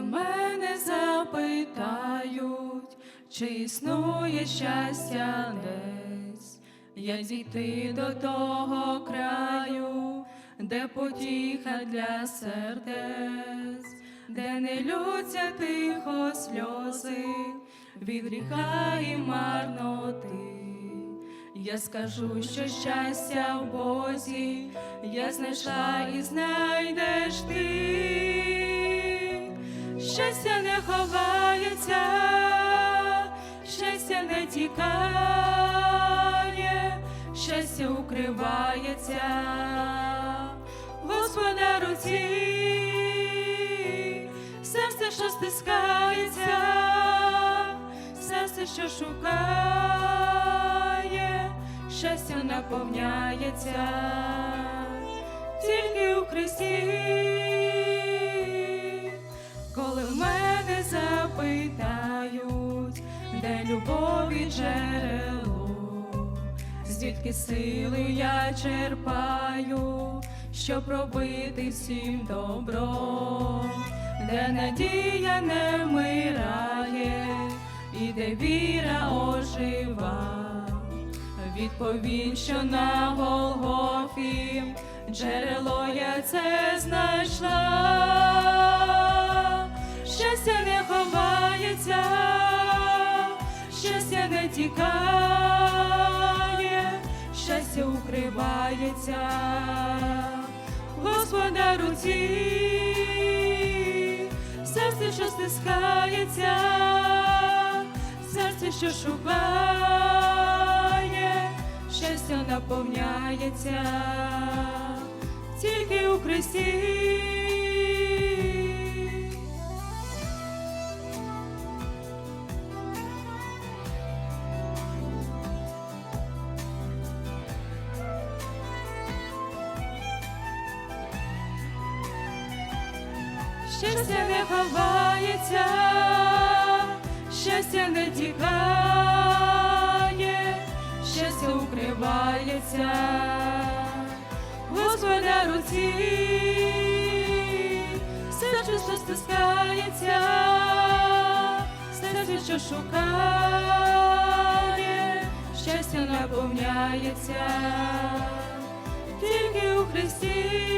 мене запитають, чи існує щастя десь, як дійти до того краю, де потіха для сердець, де не лються тихо сльози від гріха і марноти. Я скажу, що щастя в Бозі я знайшла і знайдеш ти. Щастя не ховається, щастя не тікає, щастя укривається, Господа руці, серце, що стискається, серце, що шукає, щастя наповняється тільки у Христі. Запитають, де любові джерело, звідки сили я черпаю, щоб робити всім добро, де надія не вмирає, і де віра ожива. Відповім, що на Голгофі джерело я це знайшла. Тікає, щастя укривається, Господа руці, серце, що стискається, серце, що шукає, щастя наповняється тільки у Христі. Щастя не ховається, щастя не тікає, щастя укривається, Господа руці, серце, що стискається, серце, що шукає, щастя наповняється, тільки у Христі.